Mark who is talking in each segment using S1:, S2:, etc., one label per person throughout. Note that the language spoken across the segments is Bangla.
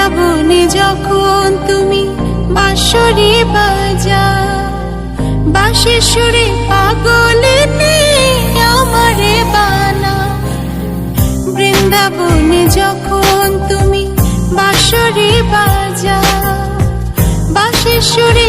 S1: বৃন্দাবনে যখন তুমি বাজা। বাঁশে সুরে আমারে বানা। বৃন্দাবনে যখন তুমি বাঁশরি বাজা বাঁশে সুরে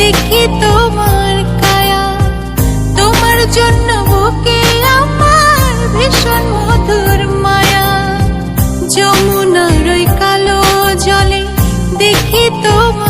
S1: দেখি তোমার কায়া। তোমার জন্য বুকে আমার ভীষণ মধুর মায়া। যমুনার ওই কালো জলে দেখি তোমার